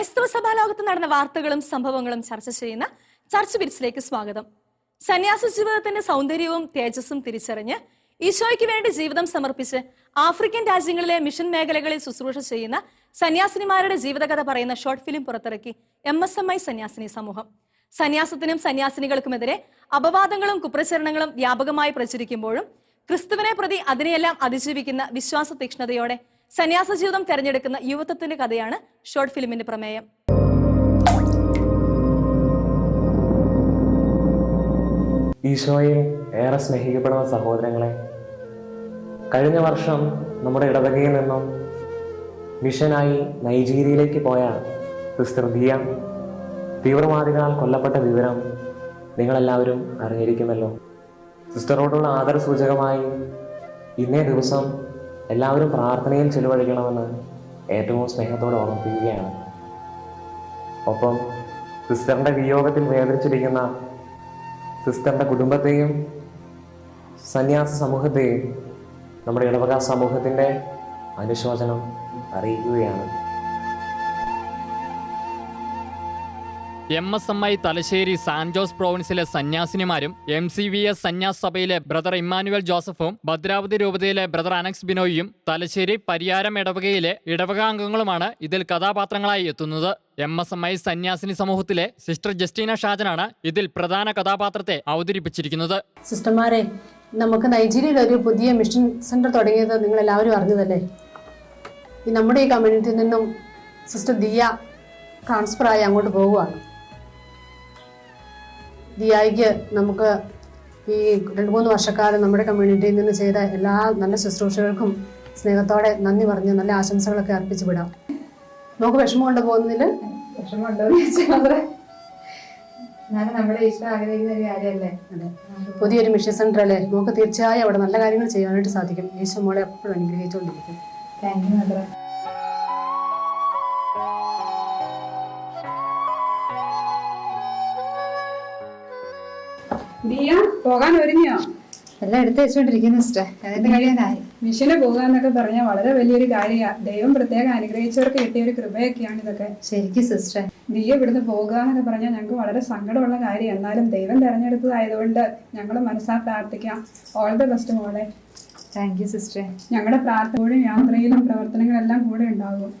ക്രൈസ്തവ സഭാ ലോകത്ത് നടന്ന വാർത്തകളും സംഭവങ്ങളും ചർച്ച ചെയ്യുന്ന ചർച്ച് ബിറ്റ്സിലേക്ക് സ്വാഗതം. സന്യാസ ജീവിതത്തിന്റെ സൗന്ദര്യവും തേജസ്സും തിരിച്ചറിഞ്ഞ് ഈശോയ്ക്ക് വേണ്ടി ജീവിതം സമർപ്പിച്ച് ആഫ്രിക്കൻ രാജ്യങ്ങളിലെ മിഷൻ മേഖലകളിൽ ശുശ്രൂഷ ചെയ്യുന്ന സന്യാസിനിമാരുടെ ജീവിതകഥ പറയുന്ന ഷോർട്ട് ഫിലിം പുറത്തിറക്കി എം എസ് എം ഐ സന്യാസിനി സമൂഹം. സന്യാസത്തിനും സന്യാസിനികൾക്കുമെതിരെ അപവാദങ്ങളും കുപ്രചരണങ്ങളും വ്യാപകമായി പ്രചരിക്കുമ്പോഴും ക്രിസ്തുവിനെ പ്രതി അതിനെയെല്ലാം അതിജീവിക്കുന്ന വിശ്വാസ തീക്ഷ്ണതയോടെ സന്യാസ ജീവിതം തെരഞ്ഞെടുക്കുന്ന യുവത്വത്തിന്റെ കഥയാണ് ഷോർട്ട് ഫിലിമിന്റെ പ്രമേയം. ഈശോയിൽ ഏറെ സ്നേഹിക്കപ്പെടുന്ന സഹോദരങ്ങളെ കഴിഞ്ഞ വർഷം നമ്മുടെ ഇടവകയിൽ നിന്നും മിഷനായി നൈജീരിയയിലേക്ക് പോയ സിസ്റ്റർ ദിയ തീവ്രവാദികളാൽ കൊല്ലപ്പെട്ട വിവരം നിങ്ങളെല്ലാവരും അറിഞ്ഞിരിക്കുമല്ലോ. സിസ്റ്ററോടുള്ള ആദരസൂചകമായി ഇന്നേ ദിവസം എല്ലാവരും പ്രാർത്ഥനയിൽ ചിലവഴിക്കണമെന്ന് ഏറ്റവും സ്നേഹത്തോടെ ഓർമ്മിപ്പിക്കുകയാണ്. ഒപ്പം സിസ്റ്ററിന്റെ വിയോഗത്തിൽ വേദനിച്ചിരിക്കുന്ന സിസ്റ്ററിന്റെ കുടുംബത്തെയും സന്യാസ സമൂഹത്തെയും നമ്മുടെ ഇടവക സമൂഹത്തിന്റെ അനുശോചനം അറിയിക്കുകയാണ്. M S M I Thalassery San Jose പ്രോവിൻസിലെ സന്യാസിനിമാരും എം സി വി എസ് സന്യാസ് സഭയിലെ ബ്രദർ ഇമ്മാനുവൽ ജോസഫും ഭദ്രാവതി രൂപതയിലെ ബ്രദർ അനക്സ് ബിനോയിയും തലശ്ശേരി പരിയാരം ഇടവകയിലെ ഇടവകാംഗങ്ങളുമാണ് ഇതിൽ കഥാപാത്രങ്ങളായി എത്തുന്നത്. എം എസ് എം ഐ സന്യാസിനി സമൂഹത്തിലെ സിസ്റ്റർ ജസ്റ്റീന ഷാജനാണ് ഇതിൽ പ്രധാന കഥാപാത്രത്തെ അവതരിപ്പിച്ചിരിക്കുന്നത്. സിസ്റ്റർമാരെ നമുക്ക് നൈജീരിയയിൽ ഒരു പുതിയ മിഷൻ സെന്റർ തുടങ്ങിയത് നിങ്ങൾ എല്ലാവരും അറിഞ്ഞതല്ലേ നമ്മുടെ ഈ കമ്മ്യൂണിറ്റിയിൽ നിന്നും സിസ്റ്റർ ദിയ ട്രാൻസ്ഫർ ആയി അങ്ങോട്ട് പോവുകയാണ് ദിയായിക്ക് നമുക്ക് ഈ രണ്ട് മൂന്ന് വർഷക്കാലം നമ്മുടെ കമ്മ്യൂണിറ്റിയിൽ നിന്ന് ചെയ്ത എല്ലാ നല്ല ശുശ്രൂഷകൾക്കും സ്നേഹത്തോടെ നന്ദി പറഞ്ഞ് നല്ല ആശംസകളൊക്കെ അർപ്പിച്ചു വിടാം. നമുക്ക് വിഷമം കൊണ്ട് പോകുന്നതിൽ വിഷമമുണ്ടോ നമ്മുടെ ആഗ്രഹിക്കുന്ന ഒരു കാര്യമല്ലേ? പുതിയൊരു മിഷൻ സെന്റർ അല്ലേ? നമുക്ക് തീർച്ചയായും അവിടെ നല്ല കാര്യങ്ങൾ ചെയ്യാനായിട്ട് സാധിക്കും. ഈശോ മോളെ എപ്പോഴും അനുഗ്രഹിച്ചുകൊണ്ടിരിക്കും. താങ്ക് യു ദിയ പോകാൻ ഒരുങ്ങിയോ? എല്ലാം എടുത്തു വെച്ചോണ്ടിരിക്കുന്നു സിസ്റ്റർ. അതിന്റെ കഴിയാനായി. മിഷന് പോകാന്നൊക്കെ പറഞ്ഞാൽ വളരെ വലിയൊരു കാര്യമാണ് ദൈവം പ്രത്യേകം അനുഗ്രഹിച്ചവർക്ക് കിട്ടിയ ഒരു കൃപയൊക്കെയാണ് ഇതൊക്കെ. ശരിക്കും സിസ്റ്റർ. ദിയ ഇവിടുന്ന് പോകുക എന്നൊക്കെ പറഞ്ഞാൽ ഞങ്ങൾക്ക് വളരെ സങ്കടമുള്ള കാര്യം. എന്നാലും ദൈവം തെരഞ്ഞെടുത്തതായതുകൊണ്ട് ഞങ്ങൾ മനസ്സാ പ്രാർത്ഥിക്കാം. ഓൾ ദ ബെസ്റ്റ് മോളെ. താങ്ക് യു സിസ്റ്റർ ഞങ്ങളുടെ പ്രാർത്ഥനയോടും യാത്രയിലും പ്രവർത്തനങ്ങളെല്ലാം കൂടെ ഉണ്ടാകും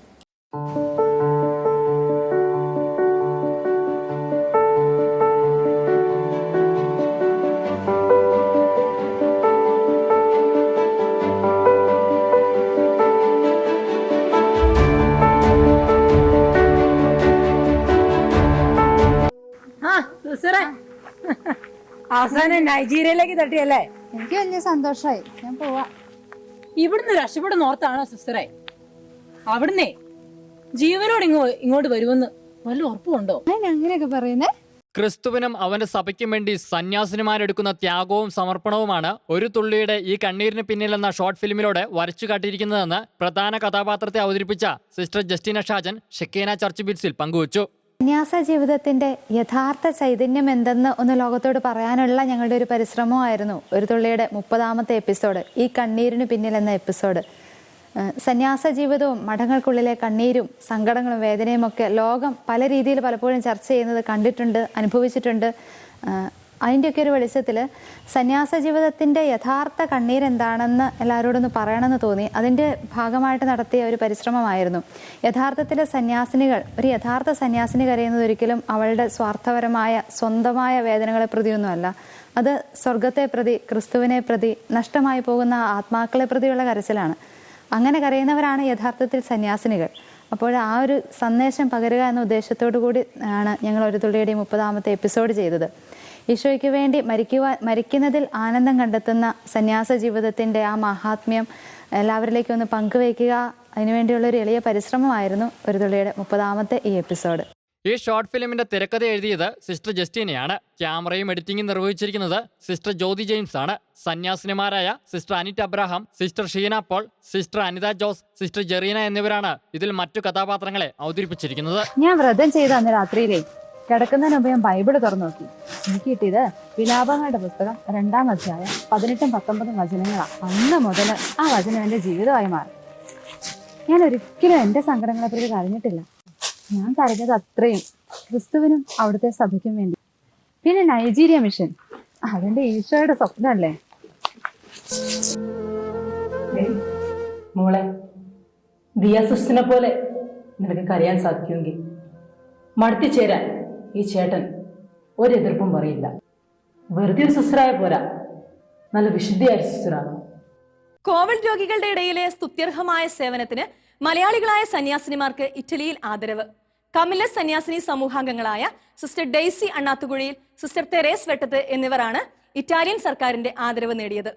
അവസാനം നൈജീരിയയിലേക്ക് തട്ടിയല്ലേ? എനിക്ക് വലിയ സന്തോഷമായി ഞാൻ പോവാ. ഇവിടുന്ന് രക്ഷപ്പെടുന്ന ഓർത്താണോ സിസ്റ്ററെ? അവിടുന്നേ ജീവനോട് ഇങ്ങോ ഇങ്ങോട്ട് വരുമെന്ന് വല്ല ഉറപ്പുണ്ടോ ഞാൻ അങ്ങനെയൊക്കെ പറയുന്നേ? ക്രിസ്തുവിനും അവന്റെ സഭയ്ക്കും വേണ്ടി സന്യാസിനിമാരെടുക്കുന്ന ത്യാഗവും സമർപ്പണവുമാണ് ഒരു തുള്ളിയുടെ ഈ കണ്ണീരിന് പിന്നിലെന്ന ഷോർട്ട് ഫിലിമിലൂടെ വരച്ചു കാട്ടിയിരിക്കുന്നതെന്ന് പ്രധാന കഥാപാത്രത്തെ അവതരിപ്പിച്ച sister Justina Shajan Shekinah church ബിറ്റ്സിൽ പങ്കുവച്ചു. സന്യാസ ജീവിതത്തിന്റെ യഥാർത്ഥ ചൈതന്യം എന്തെന്ന് ഒന്ന് ലോകത്തോട് പറയാനുള്ള ഞങ്ങളുടെ ഒരു പരിശ്രമമായിരുന്നു ഒരു തുള്ളിയുടെ മുപ്പതാമത്തെ എപ്പിസോഡ് ഈ കണ്ണീരിന് പിന്നിൽ എന്ന എപ്പിസോഡ്. സന്യാസ ജീവിതവും മഠങ്ങൾക്കുള്ളിലെ കണ്ണീരും സങ്കടങ്ങളും വേദനയും ഒക്കെ ലോകം പല രീതിയിൽ പലപ്പോഴും ചർച്ച ചെയ്യുന്നത് കണ്ടിട്ടുണ്ട് അനുഭവിച്ചിട്ടുണ്ട്. അതിന്റെയൊക്കെ ഒരു വെളിച്ചത്തിൽ സന്യാസ ജീവിതത്തിന്റെ യഥാർത്ഥ കണ്ണീർ എന്താണെന്ന് എല്ലാവരോടും പറയണമെന്ന് തോന്നി. അതിന്റെ ഭാഗമായിട്ട് നടത്തിയ ഒരു പരിശ്രമമായിരുന്നു. യഥാർത്ഥത്തിലെ സന്യാസിനികൾ ഒരു യഥാർത്ഥ സന്യാസിനി കരയുന്നത് ഒരിക്കലും അവളുടെ സ്വാർത്ഥപരമായ സ്വന്തമായ വേദനകളെ പ്രതിയൊന്നുമല്ല. അത് സ്വർഗത്തെ പ്രതി ക്രിസ്തുവിനെ പ്രതി നഷ്ടമായി പോകുന്ന ആത്മാക്കളെ പ്രതിയുള്ള കരച്ചിലാണ്. അങ്ങനെ കരയുന്നവരാണ് യഥാർത്ഥത്തിൽ സന്യാസിനികൾ. അപ്പോൾ ആ ഒരു സന്ദേശം പകരുക എന്ന ഉദ്ദേശത്തോടു കൂടി ആണ് ഞങ്ങൾ ഒരു തുള്ളിയുടെ മുപ്പതാമത്തെ എപ്പിസോഡ് ചെയ്തത്. ഈശോയ്ക്ക് വേണ്ടി മരിക്കുവാൻ മരിക്കുന്നതിൽ ആനന്ദം കണ്ടെത്തുന്ന സന്യാസ ജീവിതത്തിന്റെ ആ മഹാത്മ്യം എല്ലാവരിലേക്കും ഒന്ന് പങ്കുവയ്ക്കുക. അതിനുവേണ്ടിയുള്ള ഒരു എളിയ പരിശ്രമമായിരുന്നു ഒരു തുള്ളിയുടെ മുപ്പതാമത്തെ ഈ എപ്പിസോഡ്. ഈ ഷോർട്ട് ഫിലിമിന്റെ തിരക്കഥ എഴുതിയത് സിസ്റ്റർ ജസ്റ്റീനയാണ്. ക്യാമറയും എഡിറ്റിംഗും നിർവഹിച്ചിരിക്കുന്നത് സിസ്റ്റർ ജ്യോതി ജെയിംസ് ആണ്. സന്യാസിനിമാരായ sister Anit Abraham sister Sheena Paul sister Anitha Jose sister Jerina എന്നിവരാണ് ഇതിൽ മറ്റു കഥാപാത്രങ്ങളെ അവതരിപ്പിച്ചിരിക്കുന്നത്. ഞാൻ വ്രതം ചെയ്ത അന്ന് രാത്രിയിലേ കിടക്കുന്നതിന് മുമ്പ് ഞാൻ ബൈബിൾ തുറന്നു നോക്കി. എനിക്ക് കിട്ടിയത് വിലാപങ്ങളുടെ പുസ്തകം രണ്ടാം അധ്യായം പതിനെട്ടും പത്തൊമ്പതും വചനങ്ങളാണ് അന്ന് മുതൽ ആ വചനം എന്റെ ജീവിതമായി മാറി. ഞാൻ ഒരിക്കലും എന്റെ സങ്കടങ്ങളെപ്പറ്റി കരഞ്ഞിട്ടില്ല. ഞാൻ കരഞ്ഞത് അത്രയും ക്രിസ്തുവിനും അവിടുത്തെ സഭയ്ക്കും വേണ്ടി. പിന്നെ നൈജീരിയ മിഷൻ. അതെന്റെ ഈശോയുടെ സ്വപ്നമല്ലേ? മോളെ ദിയാസുസ്റ്റിനെ പോലെ നിനക്ക് കരയാൻ സാധിക്കുമെങ്കിൽ മടുത്തി ചേരാൻ ഈ ചേട്ടൻ ഒരെതിർപ്പും പറയില്ല. വെറുതെ ഒരു സിസ്റ്ററായ പോരാ. നല്ല വിശുദ്ധിയായ സിസ്റ്ററാണ്. കോവിഡ് രോഗികളുടെ ഇടയിലെ സ്തുത്യർഹമായ സേവനത്തിന് മലയാളികളായ സന്യാസിനിമാർക്ക് ഇറ്റലിയിൽ ആദരവ്. കമില സന്യാസിനി സമൂഹാംഗങ്ങളായ sister Daisy Annathukuzhiyil sister Therese Vettath എന്നിവരാണ് ഇറ്റാലിയൻ സർക്കാരിന്റെ ആദരവ് നേടിയത്.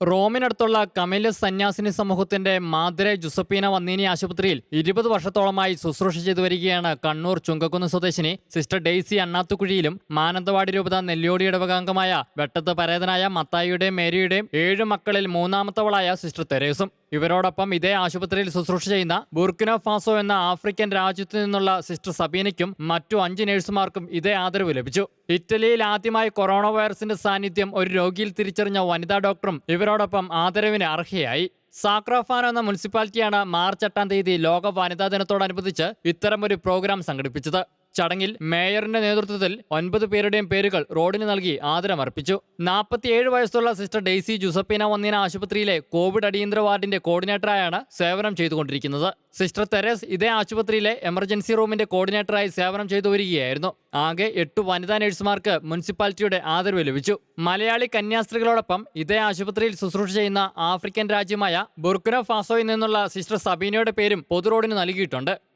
റോമിനടുത്തുള്ള കമിലസ് സന്യാസിനി സമൂഹത്തിന്റെ മാതിരെ ജുസപ്പീന വന്നീനി ആശുപത്രിയിൽ ഇരുപത് വർഷത്തോളമായി ശുശ്രൂഷ ചെയ്തു വരികയാണ് കണ്ണൂർ ചുങ്കക്കുന്ന് സ്വദേശിനി. സിസ്റ്റർ ഡെയ്സി അണ്ണാത്തുകുഴിയിലും മാനന്തവാടി രൂപത നെല്ലിയോടി ഇടവകാംഗമായ വെട്ടത്ത് പരേതനായ മത്തായിയുടെയും മേരിയുടെയും ഏഴ് മക്കളിൽ മൂന്നാമത്തവളായ സിസ്റ്റർ തെരേസും. ഇവരോടൊപ്പം ഇതേ ആശുപത്രിയിൽ ശുശ്രൂഷ ചെയ്യുന്ന ബുർക്കിനോ ഫാസോ എന്ന ആഫ്രിക്കൻ രാജ്യത്തു നിന്നുള്ള സിസ്റ്റർ സബീനയ്ക്കും മറ്റു അഞ്ച് നഴ്സുമാർക്കും ഇതേ ആദരവ് ലഭിച്ചു. ഇറ്റലിയിൽ ആദ്യമായി കൊറോണ വൈറസിന്റെ സാന്നിധ്യം ഒരു രോഗിയിൽ തിരിച്ചറിഞ്ഞ വനിതാ ഡോക്ടറും ഇവരോടൊപ്പം ആദരവിന് അർഹയായി. സാക്രാഫാനോ എന്ന മുനിസിപ്പാലിറ്റിയാണ് മാർച്ച് എട്ടാം തീയതി ലോക വനിതാ ദിനത്തോടനുബന്ധിച്ച് ഇത്തരമൊരു പ്രോഗ്രാം സംഘടിപ്പിച്ചത്. ചടങ്ങിൽ മേയറിന്റെ നേതൃത്വത്തിൽ ഒൻപത് പേരുടെയും പേരുകൾ റോഡിന് നൽകി ആദരമർപ്പിച്ചു. നാൽപ്പത്തിയേഴ് വയസ്സുള്ള സിസ്റ്റർ ഡെയ്സി ജുസപ്പീന വന്നീന ആശുപത്രിയിലെ കോവിഡ് അടിയന്തര വാർഡിന്റെ കോർഡിനേറ്ററായാണ് സേവനം ചെയ്തുകൊണ്ടിരിക്കുന്നത്. സിസ്റ്റർ തെരേസ് ഇതേ ആശുപത്രിയിലെ എമർജൻസി റൂമിന്റെ കോർഡിനേറ്ററായി സേവനം ചെയ്തു വരികയായിരുന്നു. ആകെ എട്ട് വനിതാ നഴ്സുമാർക്ക് മുനിസിപ്പാലിറ്റിയുടെ ആദരവ് ലഭിച്ചു. മലയാളി കന്യാസ്ത്രീകളോടൊപ്പം ഇതേ ആശുപത്രിയിൽ ശുശ്രൂഷ ചെയ്യുന്ന ആഫ്രിക്കൻ രാജ്യമായ ബുർക്കിനോ ഫാസോയിൽ നിന്നുള്ള സിസ്റ്റർ സബീനയുടെ പേരും പൊതുറോഡിന് നൽകിയിട്ടുണ്ട്.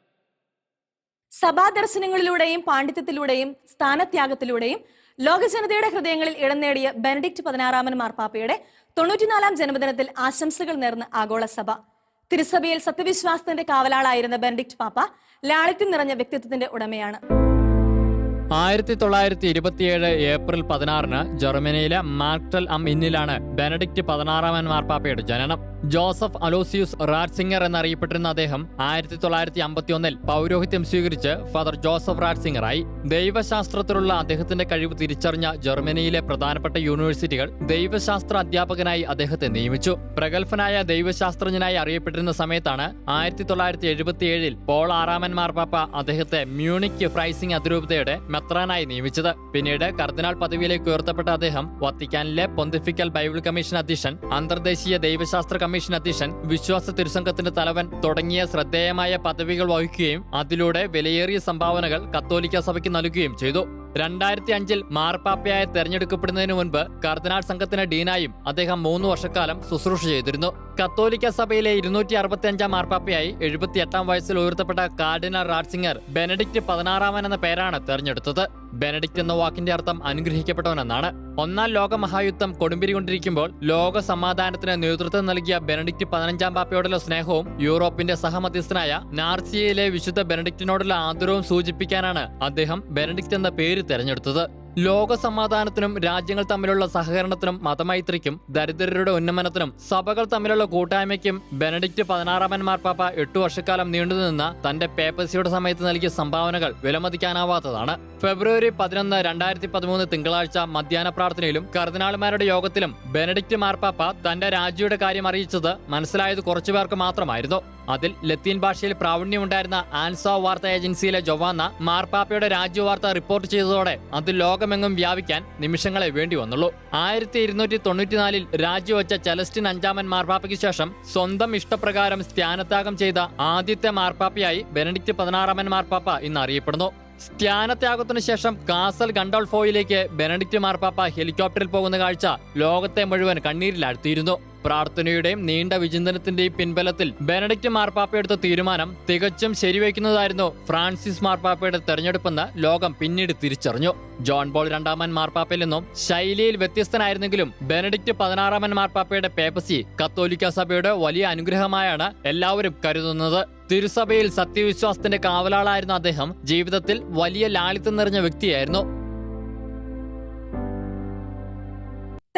സഭാ ദർശനങ്ങളിലൂടെയും പാണ്ഡിത്യത്തിലൂടെയും സ്ഥാനത്യാഗത്തിലൂടെയും ലോകജനതയുടെ ഹൃദയങ്ങളിൽ ഇടം നേടിയ ബെനഡിക്ട് പതിനാറാമൻ മാർപ്പാപ്പയുടെ തൊണ്ണൂറ്റിനാലാം ജന്മദിനത്തിൽ ആശംസകൾ നേർന്ന് ആഗോള സഭ. തിരുസഭയിൽ സത്യവിശ്വാസത്തിന്റെ കാവലാളായിരുന്ന ബെനഡിക്ട് പാപ്പ ലാളിത്യം നിറഞ്ഞ വ്യക്തിത്വത്തിന്റെ ഉടമയാണ്. ആയിരത്തി തൊള്ളായിരത്തി ഇരുപത്തിയേഴ് ഏപ്രിൽ പതിനാറിന് ജർമ്മനിയിലെ മാർട്ടൽ അം ഇന്നിലാണ് ബെനഡിക്റ്റ് പതിനാറാമൻ മാർപ്പാപ്പയുടെ ജനനം. ജോസഫ് അലോസിയൂസ് റാറ്റ്സിംഗർ എന്നറിയപ്പെട്ടിരുന്ന അദ്ദേഹം ആയിരത്തി തൊള്ളായിരത്തി അമ്പത്തിയൊന്നിൽ പൗരോഹിത്യം സ്വീകരിച്ച് ഫാദർ ജോസഫ് റാറ്റ്സിംഗറായി ദൈവശാസ്ത്രത്തിലുള്ള അദ്ദേഹത്തിന്റെ കഴിവ് തിരിച്ചറിഞ്ഞ ജർമ്മനിയിലെ പ്രധാനപ്പെട്ട യൂണിവേഴ്സിറ്റികൾ ദൈവശാസ്ത്ര അധ്യാപകനായി അദ്ദേഹത്തെ നിയമിച്ചു. പ്രഗത്ഭനായ ദൈവശാസ്ത്രജ്ഞനായി അറിയപ്പെട്ടിരുന്ന സമയത്താണ് ആയിരത്തി തൊള്ളായിരത്തി എഴുപത്തിയേഴിൽ പോൾ ആറാമൻ മാർപ്പാപ്പ അദ്ദേഹത്തെ മ്യൂണിക് ഫ്രൈസിംഗ് അതിരൂപതയുടെ മെത്രാനായി നിയമിച്ചത്. പിന്നീട് കർദിനാൾ പദവിയിലേക്ക് ഉയർത്തപ്പെട്ട അദ്ദേഹം വത്തിക്കാനിലെ പൊന്തിഫിക്കൽ ബൈബിൾ കമ്മീഷൻ അധ്യക്ഷൻ അന്തർദേശീയ ദൈവശാസ്ത്ര കമ്മീഷൻ അധ്യക്ഷൻ വിശ്വാസ തിരുസംഘത്തിന്റെ തലവൻ തുടങ്ങിയ ശ്രദ്ധേയമായ പദവികൾ വഹിക്കുകയും അതിലൂടെ വിലയേറിയ സംഭാവനകൾ കത്തോലിക്ക സഭയ്ക്ക് നൽകുകയും ചെയ്തു. രണ്ടായിരത്തി അഞ്ചിൽ മാർപ്പാപ്പയായി തെരഞ്ഞെടുക്കപ്പെടുന്നതിന് മുൻപ് കർദിനാൾ സംഘത്തിന് ഡീനായും അദ്ദേഹം മൂന്ന് വർഷക്കാലം ശുശ്രൂഷ ചെയ്തിരുന്നു. കത്തോലിക്ക സഭയിലെ ഇരുന്നൂറ്റി അറുപത്തി അഞ്ചാം മാർപ്പാപ്പയായി എഴുപത്തിയെട്ടാം വയസ്സിൽ ഉയർത്തപ്പെട്ട കാർഡിനൽ റാഡ്സിംഗർ ബെനഡിക്റ്റ് പതിനാറാമൻ എന്ന പേരാണ് തെരഞ്ഞെടുത്തത്. ബെനഡിക്റ്റ് എന്ന വാക്കിന്റെ അർത്ഥം അനുഗ്രഹിക്കപ്പെട്ടവനെന്നാണ്. ഒന്നാം ലോകമഹായുദ്ധം കൊടുമ്പിരികൊണ്ടിരിക്കുമ്പോൾ കൊടുമ്പിരി കൊണ്ടിരിക്കുമ്പോൾ ലോക സമാധാനത്തിന് നേതൃത്വം നൽകിയ ബെനഡിക്റ്റ് പതിനഞ്ചാം പാപ്പയോടുള്ള സ്നേഹവും യൂറോപ്പിന്റെ സഹമധ്യസ്ഥനായ നാർസിയയിലെ വിശുദ്ധ ബെനഡിക്റ്റിനോടുള്ള ആദരവും സൂചിപ്പിക്കാനാണ് അദ്ദേഹം ബെനഡിക്റ്റ് എന്ന പേര് തെരഞ്ഞെടുത്തത്. ലോക സമാധാനത്തിനും രാജ്യങ്ങൾ തമ്മിലുള്ള സഹകരണത്തിനും മതമൈത്രിക്കും ദരിദ്രരുടെ ഉന്നമനത്തിനും സഭകൾ തമ്മിലുള്ള കൂട്ടായ്മയ്ക്കും ബെനഡിക്റ്റ് പതിനാറാമൻ മാർപ്പാപ്പ എട്ടു വർഷക്കാലം നീണ്ടുനിന്ന തന്റെ പേപ്പസിയുടെ സമയത്ത് നൽകിയ സംഭാവനകൾ വിലമതിക്കാനാവാത്തതാണ്. ഫെബ്രുവരി പതിനൊന്ന് രണ്ടായിരത്തി പതിമൂന്ന് തിങ്കളാഴ്ച മധ്യാഹ്ന പ്രാർത്ഥനയിലും കർദിനാൾമാരുടെ യോഗത്തിലും ബെനഡിക്റ്റ് മാർപ്പാപ്പ തന്റെ രാജ്യയുടെ കാര്യം അറിയിച്ചത് മനസ്സിലായത് കുറച്ചുപേർക്ക് മാത്രമായിരുന്നു. അതിൽ ലത്തീൻ ഭാഷയിൽ പ്രാവീണ്യമുണ്ടായിരുന്ന ആൻസോ വാർത്താ ഏജൻസിയിലെ ജൊവാന്ന മാർപ്പാപ്പയുടെ രാജ്യവാർത്ത റിപ്പോർട്ട് ചെയ്തതോടെ അത് ലോകമെങ്ങും വ്യാപിക്കാൻ നിമിഷങ്ങളെ വേണ്ടി വന്നുള്ളൂ. ആയിരത്തി ഇരുന്നൂറ്റി തൊണ്ണൂറ്റിനാലിൽ രാജിവെച്ച ചെലസ്റ്റിൻ അഞ്ചാമൻ മാർപ്പാപ്പയ്ക്ക് ശേഷം സ്വന്തം ഇഷ്ടപ്രകാരം സ്ഥാനത്യാഗം ചെയ്ത ആദ്യത്തെ മാർപ്പാപ്പയായി ബെനഡിക്റ്റ് പതിനാറാമൻ മാർപ്പാപ്പ ഇന്ന് അറിയപ്പെടുന്നു. സ്ഥാനത്യാഗത്തിനു ശേഷം കാസൽ ഗണ്ടോൾഫോയിലേക്ക് ബെനഡിക്റ്റ് മാർപ്പാപ്പ ഹെലികോപ്റ്ററിൽ പോകുന്ന കാഴ്ച ലോകത്തെ മുഴുവൻ കണ്ണീരിലാഴ്ത്തിയിരുന്നു. പ്രാർത്ഥനയുടെയും നീണ്ട വിചിന്തനത്തിന്റെയും പിൻബലത്തിൽ ബെനഡിക്റ്റ് മാർപ്പാപ്പ എടുത്ത തീരുമാനം തികച്ചും ശരിവയ്ക്കുന്നതായിരുന്നു ഫ്രാൻസിസ് മാർപ്പാപ്പയുടെ തെരഞ്ഞെടുപ്പെന്ന് ലോകം പിന്നീട് തിരിച്ചറിഞ്ഞു. ജോൺ ബോൾ രണ്ടാമൻ മാർപ്പാപ്പയിൽ നിന്നും ശൈലിയിൽ വ്യത്യസ്തനായിരുന്നെങ്കിലും ബെനഡിക്റ്റ് പതിനാറാമൻ മാർപ്പാപ്പയുടെ പേപ്പസി കത്തോലിക്ക സഭയുടെ വലിയ അനുഗ്രഹമായാണ് എല്ലാവരും കരുതുന്നത്. തിരുസഭയിൽ സത്യവിശ്വാസത്തിന്റെ കാവലാളായിരുന്ന അദ്ദേഹം ജീവിതത്തിൽ വലിയ ലാളിത്യം നിറഞ്ഞ വ്യക്തിയായിരുന്നു.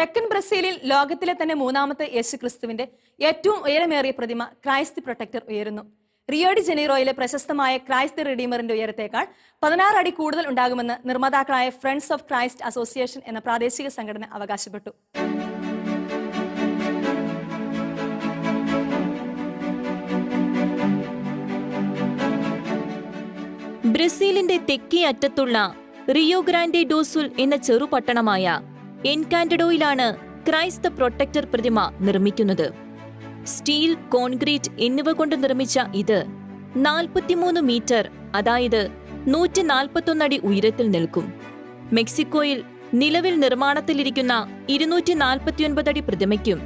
തെക്കൻ ബ്രസീലിൽ ലോകത്തിലെ തന്നെ മൂന്നാമത്തെ യേശു ക്രിസ്തുവിന്റെ ഏറ്റവും ഉയരമേറിയ പ്രതിമ ക്രൈസ്റ്റ് പ്രൊട്ടക്ടർ ഉയരുന്നു. റിയോഡി ജനീറോയിലെ പ്രശസ്തമായ ക്രൈസ്റ്റ് റിഡീമറിന്റെ ഉയരത്തേക്കാൾ പതിനാറ് അടി കൂടുതൽ ഉണ്ടാകുമെന്ന് നിർമ്മാതാക്കളായ ഫ്രണ്ട്സ് ഓഫ് ക്രൈസ്റ്റ് അസോസിയേഷൻ എന്ന പ്രാദേശിക സംഘടന അവകാശപ്പെട്ടു. ബ്രസീലിന്റെ തെക്കേ അറ്റത്തുള്ള റിയോ ഗ്രാൻഡെ ഡോസുൽ എന്ന ചെറുപട്ടണമായ എൻകാൻഡഡോയിലാണ് ക്രൈസ്ത പ്രൊട്ടക്ടർ പ്രതിമ നിർമ്മിക്കുന്നത്. സ്റ്റീൽ കോൺക്രീറ്റ് എന്നിവ കൊണ്ട് നിർമ്മിച്ച ഇത് നാൽപ്പത്തിമൂന്ന് മീറ്റർ അതായത് നൂറ്റി നാൽപ്പത്തൊന്നടി ഉയരത്തിൽ നിൽക്കും. മെക്സിക്കോയിൽ നിലവിൽ നിർമ്മാണത്തിലിരിക്കുന്ന ഇരുന്നൂറ്റി നാൽപ്പത്തിയൊൻപത് അടി പ്രതിമയ്ക്കും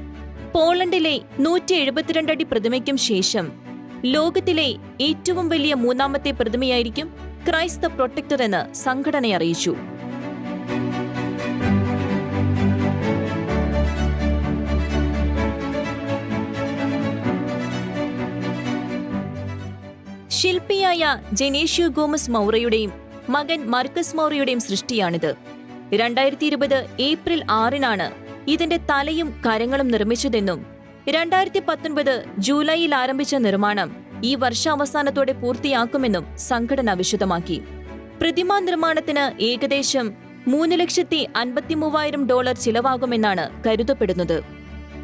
പോളണ്ടിലെ നൂറ്റി എഴുപത്തിരണ്ടടി പ്രതിമയ്ക്കും ശേഷം ലോകത്തിലെ ഏറ്റവും വലിയ മൂന്നാമത്തെ പ്രതിമയായിരിക്കും ക്രൈസ്ത പ്രൊട്ടക്ടർ എന്ന് സംഘടന അറിയിച്ചു. ശില്പിയായ ജനേഷ്യോ ഗോമസ് മൗറയുടെയും മകൻ മർക്കസ് മൗറയുടെയും സൃഷ്ടിയാണിത്. രണ്ടായിരത്തി ഇരുപത് ഏപ്രിൽ ആറിനാണ് ഇതിന്റെ തലയും കരങ്ങളും നിർമ്മിച്ചതെന്നും രണ്ടായിരത്തി പത്തൊൻപത് ജൂലൈയിൽ ആരംഭിച്ച നിർമ്മാണം ഈ വർഷാവസാനത്തോടെ പൂർത്തിയാക്കുമെന്നും സംഘടന വിശദമാക്കി. പ്രതിമാ നിർമ്മാണത്തിന് ഏകദേശം മൂന്ന് ലക്ഷത്തി അൻപത്തി മൂവായിരം ഡോളർ ചിലവാകുമെന്നാണ് കരുതപ്പെടുന്നത്.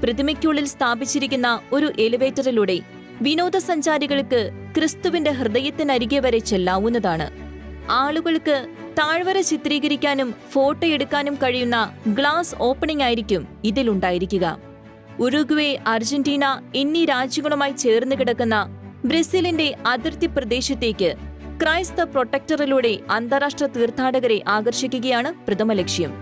പ്രതിമയ്ക്കുള്ളിൽ സ്ഥാപിച്ചിരിക്കുന്ന ഒരു എലിവേറ്ററിലൂടെ വിനോദസഞ്ചാരികൾക്ക് ക്രിസ്തുവിന്റെ ഹൃദയത്തിനരികെ വരെ ചെല്ലാവുന്നതാണ്. ആളുകൾക്ക് താഴ്വര ചിത്രീകരിക്കാനും ഫോട്ടോ എടുക്കാനും കഴിയുന്ന ഗ്ലാസ് ഓപ്പണിംഗ് ആയിരിക്കും ഇതിലുണ്ടായിരിക്കുക. ഉറുഗ്വേ അർജന്റീന എന്നീ രാജ്യങ്ങളുമായി ചേർന്ന് കിടക്കുന്ന ബ്രസീലിന്റെ അതിർത്തി പ്രദേശത്തേക്ക് ക്രൈസ്ത പ്രൊട്ടക്ടറിലൂടെ അന്താരാഷ്ട്ര തീർത്ഥാടകരെ ആകർഷിക്കുകയാണ് പ്രഥമ ലക്ഷ്യം.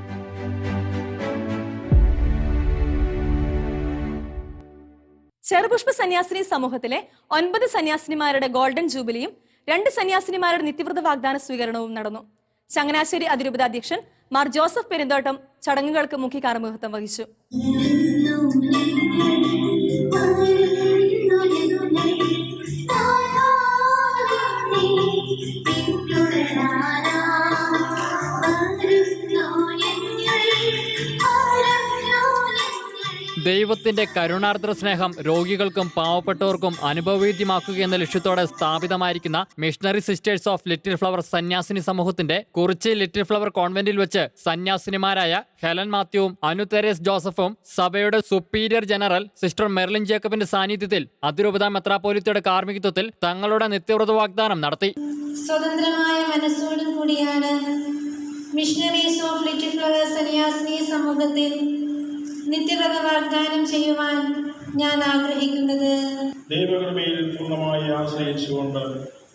ചെറുപുഷ്പ സന്യാസിനി സമൂഹത്തിലെ ഒൻപത് സന്യാസിനിമാരുടെ ഗോൾഡൻ ജൂബിലിയും രണ്ട് സന്യാസിനിമാരുടെ നിത്യവ്രത വാഗ്ദാന സ്വീകരണവും നടന്നു. ചങ്ങനാശ്ശേരി അതിരൂപത അധ്യക്ഷൻ മാർ ജോസഫ് പെരുന്തോട്ടം ചടങ്ങുകൾക്ക് മുഖ്യ കാർമുഖത്വം വഹിച്ചു. 我们。ദൈവത്തിന്റെ കരുണാർദ്ര സ്നേഹം രോഗികൾക്കും പാവപ്പെട്ടവർക്കും അനുഭവവേദ്യമാക്കുക എന്ന ലക്ഷ്യത്തോടെ സ്ഥാപിതമായിരിക്കുന്ന missionary sisters of little flower സന്യാസിനി സമൂഹത്തിന്റെ കുറിച്ചി ലിറ്റിൽ ഫ്ലവർ കോൺവെന്റിൽ വെച്ച് സന്യാസിനിമാരായ ഹെലൻ മാത്യുവും അനു തെരേസ് ജോസഫും സഭയുടെ സുപ്പീരിയർ ജനറൽ സിസ്റ്റർ മെർലിൻ ജേക്കബിന്റെ സാന്നിധ്യത്തിൽ അതിരൂപത മെത്രാപ്പോലിത്തയുടെ കാർമ്മികത്വത്തിൽ തങ്ങളുടെ നിത്യവ്രത വാഗ്ദാനം നടത്തി. സ്വതന്ത്രമായ മനസ്സോടും കൂടിയാണ് മിഷണറീസ് ഓഫ് ലിറ്റിൽ ഫ്ലവർ സന്യാസിനി സമൂഹത്തിൽ നിത്യവ്രത വാഗ്ദാനം ചെയ്യുവാൻ ഞാൻ ആഗ്രഹിക്കുന്നത്. ദൈവകൃപയിൽ പൂർണമായി ആശ്രയിച്ചുകൊണ്ട്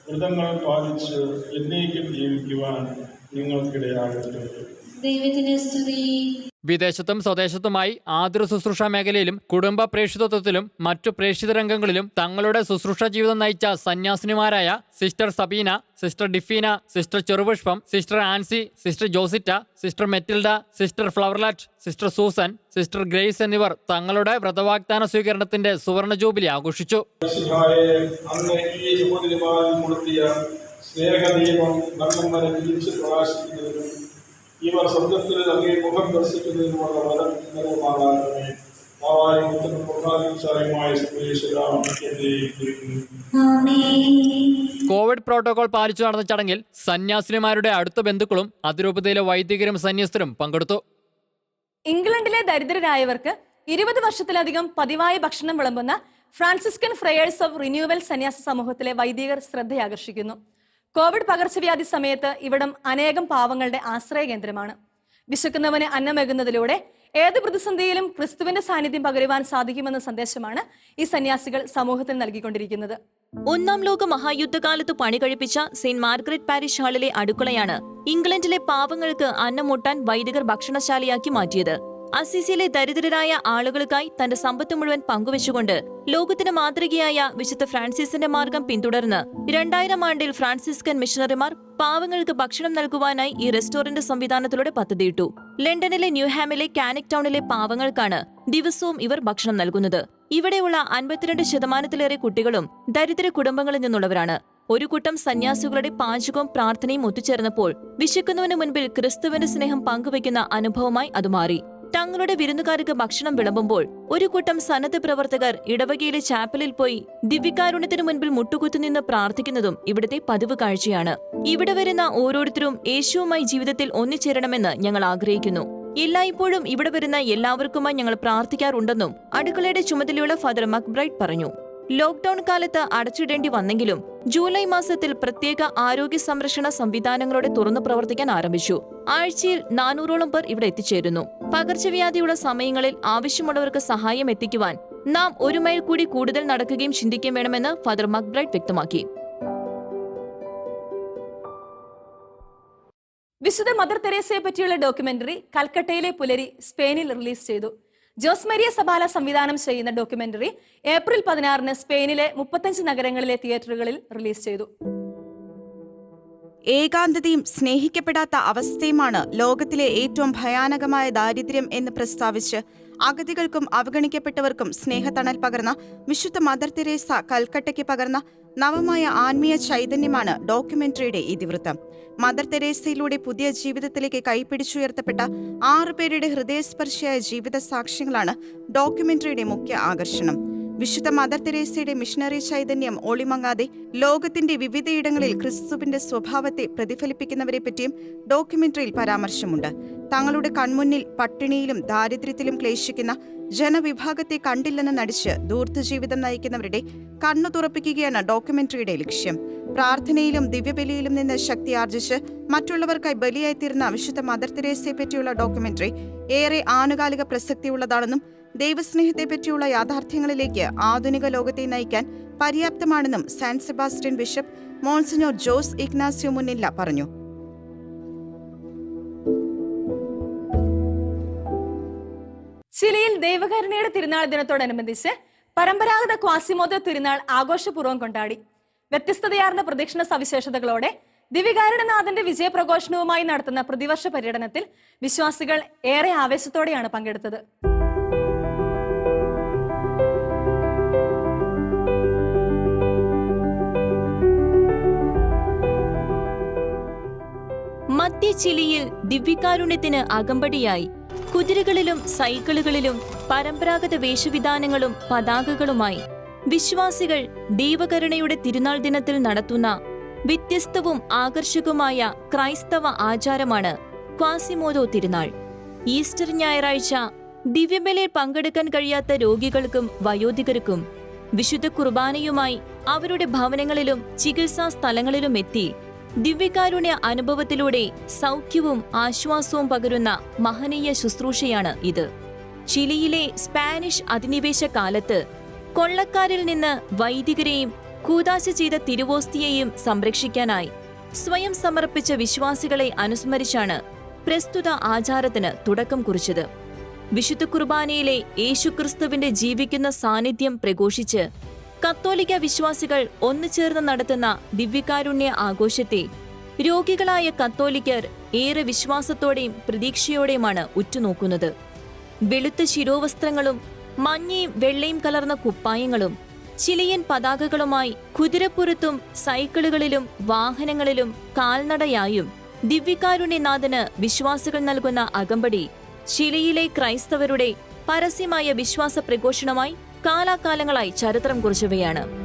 വ്രതങ്ങൾ പാലിച്ച് എന്നേക്കും ജീവിക്കുവാൻ നിങ്ങൾക്കിടയാകട്ടെ. ദൈവത്തിന് സ്തുതി. വിദേശത്തും സ്വദേശത്തുമായി ആതുര ശുശ്രൂഷ മേഖലയിലും കുടുംബ പ്രേക്ഷിതത്വത്തിലും മറ്റു പ്രേക്ഷിത രംഗങ്ങളിലും തങ്ങളുടെ ശുശ്രൂഷ ജീവിതം നയിച്ച സന്യാസിനിമാരായ sister Sabeena sister Difeena sister Cherupushpam sister Ancy sister Josita sister Matilda sister Flowerlet sister Susan sister Grace എന്നിവർ തങ്ങളുടെ വ്രതവാഗ്ദാന സ്വീകരണത്തിന്റെ സുവർണ ജൂബിലി ആഘോഷിച്ചു. സ്നേഹദീപം നന്മനെ തിരിച്ച് പ്രകാശിക്കുന്നതിനും ഇവർ സ്വർഗത്തിൽ അങ്ങേ മുഖം ദർശിക്കുന്നതിനുള്ള വരം മുത്തനും പ്രധാനിച്ചായുമായ സുരേശ്വരാം കോവിഡ് പ്രോട്ടോകോൾ പാലിച്ചു നടന്ന ചടങ്ങിൽ സന്യാസിനിമാരുടെ അടുത്ത ബന്ധുക്കളും അതിരൂപതയിലെ വൈദികരും സന്യസ്തരും പങ്കെടുത്തു. ഇംഗ്ലണ്ടിലെ ദരിദ്രരായവർക്ക് ഇരുപത് വർഷത്തിലധികം പതിവായി ഭക്ഷണം വിളമ്പുന്ന ഫ്രാൻസിസ്കൻ ഫ്രയേഴ്സ് ഓഫ് റിന്യൂവൽ സന്യാസ സമൂഹത്തിലെ വൈദികർ ശ്രദ്ധയാകർഷിക്കുന്നു. കോവിഡ് പകർച്ചവ്യാധി സമയത്ത് ഇവിടം അനേകം പാവങ്ങളുടെ ആശ്രയ കേന്ദ്രമാണ്. വിശക്കുന്നവന് അന്നമേകുന്നതിലൂടെ ഏത് പ്രതിസന്ധിയിലും ക്രിസ്തുവിന്റെ സാന്നിധ്യം പകരുവാൻ സാധിക്കുമെന്ന സന്ദേശമാണ് ഈ സന്യാസികൾ സമൂഹത്തിന് നൽകിക്കൊണ്ടിരിക്കുന്നത്. ഒന്നാം ലോക മഹായുദ്ധകാലത്ത് പണി കഴിപ്പിച്ച സെയിന്റ് മാർഗരറ്റ് പാരിഷ് ഹാളിലെ അടുക്കളയാണ് ഇംഗ്ലണ്ടിലെ പാവങ്ങൾക്ക് അന്നമൂട്ടാൻ വൈദികർ ഭക്ഷണശാലയാക്കി മാറ്റിയത്. അസീസിയിലെ ദരിദ്രരായ ആളുകൾക്കായി തന്റെ സമ്പത്ത് മുഴുവൻ പങ്കുവെച്ചുകൊണ്ട് ലോകത്തിന് മാതൃകയായ വിശുദ്ധ ഫ്രാൻസിസിന്റെ മാർഗം പിന്തുടർന്ന് രണ്ടായിരം ആണ്ടിൽ ഫ്രാൻസിസ്കൻ മിഷണറിമാർ പാവങ്ങൾക്ക് ഭക്ഷണം നൽകുവാനായി ഈ റെസ്റ്റോറന്റ് സംവിധാനത്തിലൂടെ പദ്ധതിയിട്ടു. ലണ്ടനിലെ ന്യൂഹാമിലെ കാനിക് ടൗണിലെ പാവങ്ങൾക്കാണ് ദിവസവും ഇവർ ഭക്ഷണം നൽകുന്നത്. ഇവിടെയുള്ള അൻപത്തിരണ്ട് ശതമാനത്തിലേറെ കുട്ടികളും ദരിദ്ര കുടുംബങ്ങളിൽ നിന്നുള്ളവരാണ്. ഒരു കൂട്ടം സന്യാസികളുടെ പാചകവും പ്രാർത്ഥനയും ഒത്തുചേർന്നപ്പോൾ വിശക്കുന്നവന് മുൻപിൽ ക്രിസ്തുവിന്റെ സ്നേഹം പങ്കുവയ്ക്കുന്ന അനുഭവമായി അത് മാറി. തങ്ങളുടെ വിരുന്നുകാർക്ക് ഭക്ഷണം വിളമ്പുമ്പോൾ ഒരു കൂട്ടം സന്നദ്ധ പ്രവർത്തകർ ഇടവകയിലെ ചാപ്പലിൽ പോയി ദിവ്യകാരുണ്യത്തിന് മുൻപിൽ മുട്ടുകുത്തുനിന്ന് പ്രാർത്ഥിക്കുന്നതും ഇവിടുത്തെ പതിവ് കാഴ്ചയാണ്. ഇവിടെ വരുന്ന ഓരോരുത്തരും യേശുവുമായി ജീവിതത്തിൽ ഒന്നിച്ചേരണമെന്ന് ഞങ്ങൾ ആഗ്രഹിക്കുന്നു. എല്ലായ്പ്പോഴും ഇവിടെ വരുന്ന എല്ലാവർക്കുമായി ഞങ്ങൾ പ്രാർത്ഥിക്കാറുണ്ടെന്നും അടുക്കളയുടെ ചുമതലയുള്ള ഫാദർ മക്ബ്രൈറ്റ് പറഞ്ഞു. ലോക്ഡൌൺ കാലത്ത് അടച്ചിടേണ്ടി വന്നെങ്കിലും ജൂലൈ മാസത്തിൽ പ്രത്യേക ആരോഗ്യ സംരക്ഷണ സംവിധാനങ്ങളോടെ തുറന്നു പ്രവർത്തിക്കാൻ ആരംഭിച്ചു. ആഴ്ചയിൽ നാനൂറോളം പേർ ഇവിടെ എത്തിച്ചേരുന്നു. പകർച്ചവ്യാധിയുള്ള സമയങ്ങളിൽ ആവശ്യമുള്ളവർക്ക് സഹായം എത്തിക്കുവാൻ നാം ഒരു മൈൽ കൂടി കൂടുതൽ നടക്കുകയും ചിന്തിക്കുകയും വേണമെന്ന് ഫാദർ മക്ബ്രൈറ്റ് വ്യക്തമാക്കി. വിശുദ്ധ മദർ തെരേസയെ പറ്റിയുള്ള ഡോക്യുമെന്ററി കൽക്കട്ടയിലെ പുലരി സ്പെയിനിൽ റിലീസ് ചെയ്തു. ജോസ് മരിയ സബാല സംവിധാനം ചെയ്യുന്ന ഡോക്യുമെന്ററി ഏപ്രിൽ പതിനാറിന് സ്പെയിനിലെ മുപ്പത്തഞ്ച് നഗരങ്ങളിലെ തിയേറ്ററുകളിൽ റിലീസ് ചെയ്തു. ഏകാന്തതയും സ്നേഹിക്കപ്പെടാത്ത അവസ്ഥയുമാണ് ലോകത്തിലെ ഏറ്റവും ഭയാനകമായ ദാരിദ്ര്യം എന്ന് പ്രസ്താവിച്ച് അഗതികൾക്കും അവഗണിക്കപ്പെട്ടവർക്കും സ്നേഹത്തണൽ പകർന്ന വിശുദ്ധ മദർ തെരേസ കൽക്കട്ടയ്ക്ക് പകർന്ന നവമായ ആത്മീയ ചൈതന്യമാണ് ഡോക്യുമെന്ററിയുടെ ഇതിവൃത്തം. മദർ തെരേസയിലൂടെ പുതിയ ജീവിതത്തിലേക്ക് കൈപ്പിടിച്ചുയർത്തപ്പെട്ട ആറു പേരുടെ ഹൃദയസ്പർശിയായ ജീവിത സാക്ഷ്യങ്ങളാണ് ഡോക്യുമെന്ററിയുടെ മുഖ്യ ആകർഷണം. വിശുദ്ധ മദർ തെരേസയുടെ മിഷണറി ചൈതന്യം ഒളിമങ്ങാതെ ലോകത്തിന്റെ വിവിധയിടങ്ങളിൽ ക്രിസ്തുവിന്റെ സ്വഭാവത്തെ പ്രതിഫലിപ്പിക്കുന്നവരെ പറ്റിയും ഡോക്യുമെന്ററിയിൽ പരാമർശമുണ്ട്. തങ്ങളുടെ കൺമുന്നിൽ പട്ടിണിയിലും ദാരിദ്ര്യത്തിലും ക്ലേശിക്കുന്ന ജനവിഭാഗത്തെ കണ്ടില്ലെന്ന് നടിച്ച് ദൂർത്ത് നയിക്കുന്നവരുടെ കണ്ണു തുറപ്പിക്കുകയാണ് ഡോക്യുമെന്ററിയുടെ ലക്ഷ്യം. പ്രാർത്ഥനയിലും ദിവ്യബലിയിലും നിന്ന് ശക്തി ആർജിച്ച് മറ്റുള്ളവർക്കായി ബലിയായി തീർന്ന വിശുദ്ധ മദർ തെരേസയെ പറ്റിയുള്ള ഡോക്യുമെന്ററി ഏറെ ആനുകാലിക പ്രസക്തിയുള്ളതാണെന്നും ദൈവസ്നേഹത്തെ പറ്റിയുള്ള യാഥാർത്ഥ്യങ്ങളിലേക്ക് ആധുനിക ലോകത്തെ നയിക്കാൻ പര്യാപ്തമാണെന്നും San Sebastian bishop monsignor Jose Ignacio Munilla പറഞ്ഞു. ചിലിയിൽ ദൈവകരുണയുടെ തിരുനാൾ ദിനത്തോടനുബന്ധിച്ച് പരമ്പരാഗത ക്വാസിമോദ തിരുനാൾ ആഘോഷപൂർവം കൊണ്ടാടി. വ്യത്യസ്തതയാർന്ന പ്രദക്ഷിണ സവിശേഷതകളോടെ ദിവികാരുണനാഥന്റെ വിജയപ്രഘോഷണവുമായി നടത്തുന്ന പ്രതിവർഷ പര്യടനത്തിൽ വിശ്വാസികൾ ഏറെ ആവേശത്തോടെയാണ് പങ്കെടുത്തത്. മധ്യ ചിലിയിൽ ദിവ്യകാരുണ്യത്തിന് അകമ്പടിയായി. കുതിരകളിലും സൈക്കിളുകളിലും പരമ്പരാഗത വേഷവിധാനങ്ങളും പതാകകളുമായി. വിശ്വാസികൾ ദൈവകരുണയുടെ തിരുനാൾ ദിനത്തിൽ നടത്തുന്ന വ്യത്യസ്തവും ആകർഷകവുമായ ക്രൈസ്തവ ആചാരമാണ് ക്വാസിമോദോ തിരുനാൾ. ഈസ്റ്റർ ഞായറാഴ്ച ദിവ്യബലിയിൽ പങ്കെടുക്കാൻ കഴിയാത്ത രോഗികൾക്കും വയോധികർക്കും വിശുദ്ധ കുർബാനയുമായി അവരുടെ ഭവനങ്ങളിലും ചികിത്സാ സ്ഥലങ്ങളിലും എത്തി. ദിവ്യകാരുണ്യ അനുഭവത്തിലൂടെ സൗഖ്യവും ആശ്വാസവും പകരുന്ന മഹനീയ ശുശ്രൂഷയാണ് ഇത്. ചിലിയിലെ സ്പാനിഷ് അധിനിവേശ കാലത്ത് കൊള്ളക്കാരിൽ നിന്ന് വൈദികരെയും കൂതാശ ചെയ്ത തിരുവോസ്തിയെയും സംരക്ഷിക്കാനായി സ്വയം സമർപ്പിച്ച വിശ്വാസികളെ അനുസ്മരിച്ചാണ് പ്രസ്തുത ആചാരത്തിന് തുടക്കം കുറിച്ചത്. വിശുദ്ധ കുർബാനയിലെ യേശുക്രിസ്തുവിന്റെ ജീവിക്കുന്ന സാന്നിധ്യം പ്രഘോഷിച്ച് കത്തോലിക്ക വിശ്വാസികൾ ഒന്നുചേർന്ന് നടത്തുന്ന ദിവ്യകാരുണ്യ ആഘോഷത്തെ രോഗികളായ കത്തോലിക്കർ ഏറെ വിശ്വാസത്തോടെയും പ്രതീക്ഷയോടെയുമാണ് ഉറ്റുനോക്കുന്നത്. വെളുത്ത ശിരോവസ്ത്രങ്ങളും മഞ്ഞയും വെള്ളയും കലർന്ന കുപ്പായങ്ങളും ചിലിയൻ പതാകകളുമായി കുതിരപ്പുറത്തും സൈക്കിളുകളിലും വാഹനങ്ങളിലും കാൽനടയായും ദിവ്യകാരുണ്യനാഥന് വിശ്വാസികൾ നൽകുന്ന അകമ്പടി ചിലിയിലെ ക്രൈസ്തവരുടെ പരസ്യമായ വിശ്വാസ പ്രഘോഷണമായി കാലാകാലങ്ങളായി ചരിത്രം കുറിച്ചവയാണ്.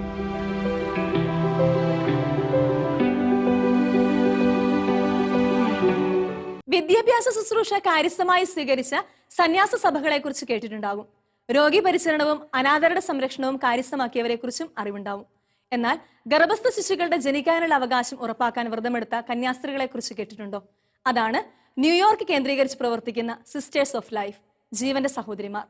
വിദ്യാഭ്യാസ ശുശ്രൂഷ കാര്യസ്ഥമായി സ്വീകരിച്ച സന്യാസ സഭകളെ കുറിച്ച് കേട്ടിട്ടുണ്ടാകും. രോഗി പരിചരണവും അനാഥരുടെ സംരക്ഷണവും കാര്യസ്ഥമാക്കിയവരെ കുറിച്ചും അറിവുണ്ടാവും എന്നാൽ ഗർഭസ്ഥ ശിശുക്കളുടെ ജനിക്കാനുള്ള അവകാശം ഉറപ്പാക്കാൻ വ്രതമെടുത്ത കന്യാസ്ത്രീകളെ കുറിച്ച് കേട്ടിട്ടുണ്ടോ? അതാണ് ന്യൂയോർക്ക് കേന്ദ്രീകരിച്ച് പ്രവർത്തിക്കുന്ന സിസ്റ്റേഴ്സ് ഓഫ് ലൈഫ് ജീവന്റെ സഹോദരിമാർ.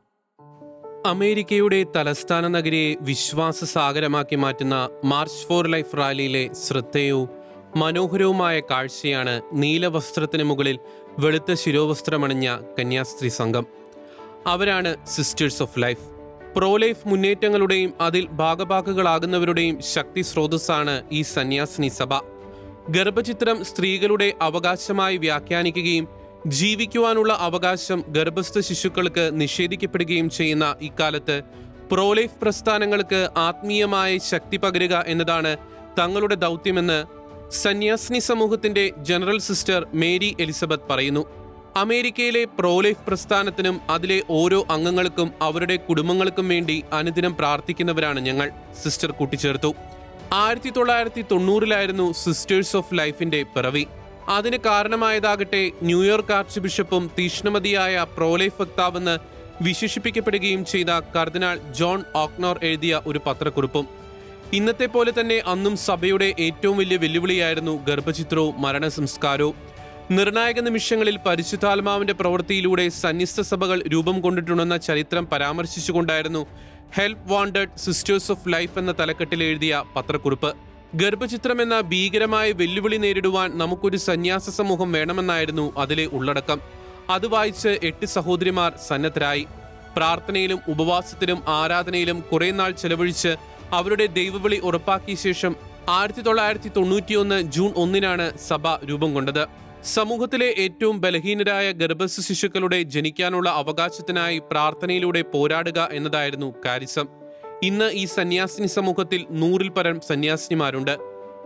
അമേരിക്കയുടെ തലസ്ഥാന നഗരിയെ വിശ്വാസ സാഗരമാക്കി മാറ്റുന്ന മാർച്ച് ഫോർ ലൈഫ് റാലിയിലെ ശ്രദ്ധേയവും മനോഹരവുമായ കാഴ്ചയാണ് നീലവസ്ത്രത്തിന് മുകളിൽ വെളുത്ത ശിരോവസ്ത്രമണിഞ്ഞ കന്യാസ്ത്രീ സംഘം. അവരാണ് sisters of life pro life മുന്നേറ്റങ്ങളുടെയും അതിൽ ഭാഗഭാക്കുകളാകുന്നവരുടെയും ശക്തി സ്രോതസ്സാണ് ഈ സന്യാസിനി സഭ. ഗർഭചിത്രം സ്ത്രീകളുടെ അവകാശമായി വ്യാഖ്യാനിക്കുകയും ജീവിക്കുവാനുള്ള അവകാശം ഗർഭസ്ഥ ശിശുക്കൾക്ക് നിഷേധിക്കപ്പെടുകയും ചെയ്യുന്ന ഇക്കാലത്ത് പ്രോലൈഫ് പ്രസ്ഥാനങ്ങൾക്ക് ആത്മീയമായ ശക്തി പകരുക എന്നതാണ് തങ്ങളുടെ ദൗത്യമെന്ന് സന്യാസിനി സമൂഹത്തിന്റെ ജനറൽ സിസ്റ്റർ മേരി എലിസബത്ത് പറയുന്നു. അമേരിക്കയിലെ പ്രോലൈഫ് പ്രസ്ഥാനത്തിനും അതിലെ ഓരോ അംഗങ്ങൾക്കും അവരുടെ കുടുംബങ്ങൾക്കും വേണ്ടി അനുദിനം പ്രാർത്ഥിക്കുന്നവരാണ് ഞങ്ങൾ സിസ്റ്റർ കൂട്ടിച്ചേർത്തു. ആയിരത്തി തൊള്ളായിരത്തി തൊണ്ണൂറിലായിരുന്നു സിസ്റ്റേഴ്സ് ഓഫ് ലൈഫിന്റെ പിറവി. അതിന് കാരണമായതാകട്ടെ ന്യൂയോർക്ക് ആർച്ച് ബിഷപ്പും തീഷ്ണമതിയായ പ്രോലൈഫ് വക്താവെന്ന് വിശേഷിപ്പിക്കപ്പെടുകയും ചെയ്ത കർദിനാൾ ജോൺ ഓക്നോർ എഴുതിയ ഒരു പത്രക്കുറിപ്പും. ഇന്നത്തെ പോലെ തന്നെ അന്നും സഭയുടെ ഏറ്റവും വലിയ വെല്ലുവിളിയായിരുന്നു ഗർഭചിത്രവും മരണസംസ്കാരവും. നിർണായക നിമിഷങ്ങളിൽ പരിശുദ്ധാത്മാവിന്റെ പ്രവൃത്തിയിലൂടെ സന്യസ്ത സഭകൾ രൂപം കൊണ്ടിട്ടുണ്ടെന്ന ചരിത്രം പരാമർശിച്ചുകൊണ്ടായിരുന്നു help wanted sisters of life എന്ന തലക്കെട്ടിൽ എഴുതിയ പത്രക്കുറിപ്പ്. ഗർഭചിത്രം എന്ന ഭീകരമായ വെല്ലുവിളി നേരിടുവാൻ നമുക്കൊരു സന്യാസ സമൂഹം വേണമെന്നായിരുന്നു അതിലെ ഉള്ളടക്കം. അത് വായിച്ച് എട്ട് സഹോദരിമാർ സന്നദ്ധരായി. പ്രാർത്ഥനയിലും ഉപവാസത്തിലും ആരാധനയിലും കുറെ നാൾ ചെലവഴിച്ച് അവരുടെ ദൈവവിളി ഉറപ്പാക്കിയ ശേഷം ആയിരത്തി തൊള്ളായിരത്തി തൊണ്ണൂറ്റിയൊന്ന് ജൂൺ ഒന്നിനാണ് സഭ രൂപം കൊണ്ടത്. സമൂഹത്തിലെ ഏറ്റവും ബലഹീനരായ ഗർഭസ്ഥ ശിശുക്കളുടെ ജനിക്കാനുള്ള അവകാശത്തിനായി പ്രാർത്ഥനയിലൂടെ പോരാടുക എന്നതായിരുന്നു കാരിസം ഇന്ന് ഈ സന്യാസിനി സമൂഹത്തിൽ നൂറിൽ പരം സന്യാസിനിമാരുണ്ട്.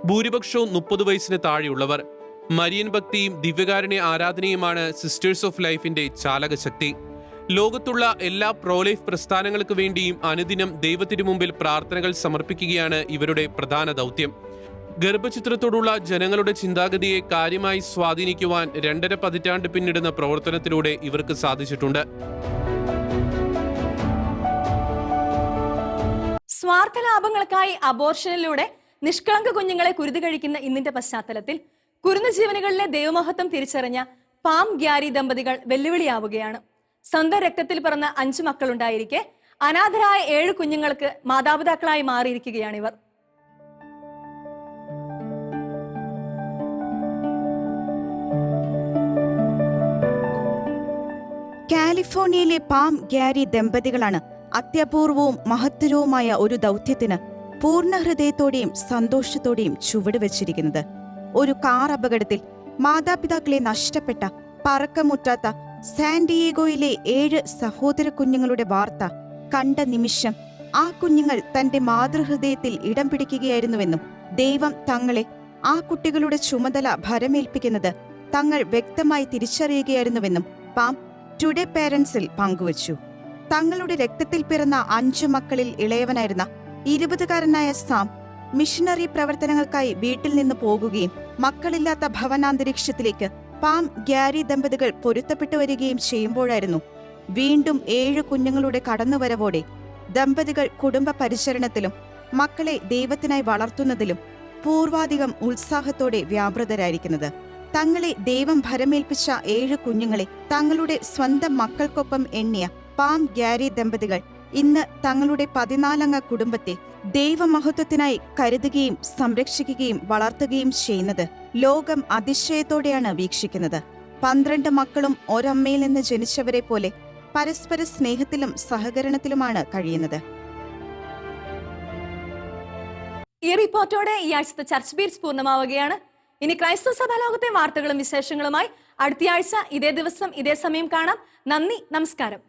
ഭൂരിപക്ഷവും മുപ്പത് വയസ്സിന് താഴെയുള്ളവർ. മരിയൻ ഭക്തിയും ദിവ്യകാരുണ്യ ആരാധനയുമാണ് സിസ്റ്റേഴ്സ് ഓഫ് ലൈഫിന്റെ ചാലകശക്തി ലോകത്തുള്ള എല്ലാ പ്രോലൈഫ് പ്രസ്ഥാനങ്ങൾക്ക് വേണ്ടിയും അനുദിനം ദൈവത്തിനു മുമ്പിൽ പ്രാർത്ഥനകൾ സമർപ്പിക്കുകയാണ് ഇവരുടെ പ്രധാന ദൗത്യം. ഗർഭചിത്രത്തോടുള്ള ജനങ്ങളുടെ ചിന്താഗതിയെ കാര്യമായി സ്വാധീനിക്കുവാൻ രണ്ടര പതിറ്റാണ്ട് പിന്നിടുന്ന പ്രവർത്തനത്തിലൂടെ ഇവർക്ക് സാധിച്ചിട്ടുണ്ട്. സ്വാർത്ഥ ലാഭങ്ങൾക്കായി അബോർഷനിലൂടെ നിഷ്കളങ്ക കുഞ്ഞുങ്ങളെ കുരുതി കഴിക്കുന്ന ഇന്നിന്റെ പശ്ചാത്തലത്തിൽ കുരുന്ന ജീവനുകളിലെ ദൈവമഹത്വം തിരിച്ചറിഞ്ഞ പാം ഗ്യാരി ദമ്പതികൾ വെല്ലുവിളിയാവുകയാണ്. സ്വന്തം രക്തത്തിൽ പിറന്ന അഞ്ചു മക്കളുണ്ടായിരിക്കെ അനാഥരായ ഏഴ് കുഞ്ഞുങ്ങൾക്ക് മാതാപിതാക്കളായി മാറിയിരിക്കുകയാണ് ഇവർ. കാലിഫോർണിയയിലെ പാം ഗ്യാരി ദമ്പതികളാണ് അത്യപൂർവവും മഹത്തരവുമായ ഒരു ദൗത്യത്തിന് പൂർണ ഹൃദയത്തോടെയും സന്തോഷത്തോടെയും ചുവടുവെച്ചിരിക്കുന്നത് ഒരു കാർ അപകടത്തിൽ മാതാപിതാക്കളെ നഷ്ടപ്പെട്ട പറക്കമുറ്റാത്ത സാൻഡിയേഗോയിലെ ഏഴ് സഹോദര കുഞ്ഞുങ്ങളുടെ വാർത്ത കണ്ട നിമിഷം ആ കുഞ്ഞുങ്ങൾ തന്റെ മാതൃഹൃദയത്തിൽ ഇടം പിടിക്കുകയായിരുന്നുവെന്നും ദൈവം തങ്ങളെ ആ കുട്ടികളുടെ ചുമതല ഭരമേൽപ്പിക്കുന്നത് തങ്ങൾ വ്യക്തമായി തിരിച്ചറിയുകയായിരുന്നുവെന്നും പാം ടുഡേ പേരൻസിൽ പങ്കുവച്ചു. തങ്ങളുടെ രക്തത്തിൽ പിറന്ന അഞ്ചു മക്കളിൽ ഇളയവനായിരുന്ന ഇരുപതുകാരനായ സാം മിഷനറി പ്രവർത്തനങ്ങൾക്കായി വീട്ടിൽ നിന്ന് പോകുകയും മക്കളില്ലാത്ത ഭവനാന്തരീക്ഷത്തിലേക്ക് പാം ഗ്യാരി ദമ്പതികൾ പൊരുത്തപ്പെട്ടു വരികയും ചെയ്യുമ്പോഴായിരുന്നു വീണ്ടും ഏഴ് കുഞ്ഞുങ്ങളുടെ കടന്നുവരവോടെ ദമ്പതികൾ കുടുംബ പരിചരണത്തിലും മക്കളെ ദൈവത്തിനായി വളർത്തുന്നതിലും പൂർവാധികം ഉത്സാഹത്തോടെ വ്യാപൃതരായിരിക്കുന്നത്. തങ്ങളെ ദൈവം ഭരമേൽപ്പിച്ച ഏഴ് കുഞ്ഞുങ്ങളെ തങ്ങളുടെ സ്വന്തം മക്കൾക്കൊപ്പം എണ്ണിയ പാം ഗ്യാരി ദമ്പതികൾ ഇന്ന് തങ്ങളുടെ പതിനാലംഗ കുടുംബത്തെ ദൈവമഹത്വത്തിനായി കരുതുകയും സംരക്ഷിക്കുകയും വളർത്തുകയും ചെയ്യുന്നത് ലോകം അതിശയത്തോടെയാണ് വീക്ഷിക്കുന്നത്. പന്ത്രണ്ട് മക്കളും ഒരമ്മയിൽ നിന്ന് ജനിച്ചവരെ പോലെ പരസ്പര സ്നേഹത്തിലും സഹകരണത്തിലുമാണ് കഴിയുന്നത്. ഈ റിപ്പോർട്ടോടെ ഈ ആഴ്ചത്തെ ചർച്ച് ബീറ്റ്സ് പൂർണമാവുകയാണ്. ഇനി ക്രൈസ്തവ സഭാലോകത്തെ വാർത്തകളും വിശേഷങ്ങളുമായി അടുത്തയാഴ്ച ഇതേ ദിവസം ഇതേ സമയം കാണാം. നന്ദി നമസ്കാരം.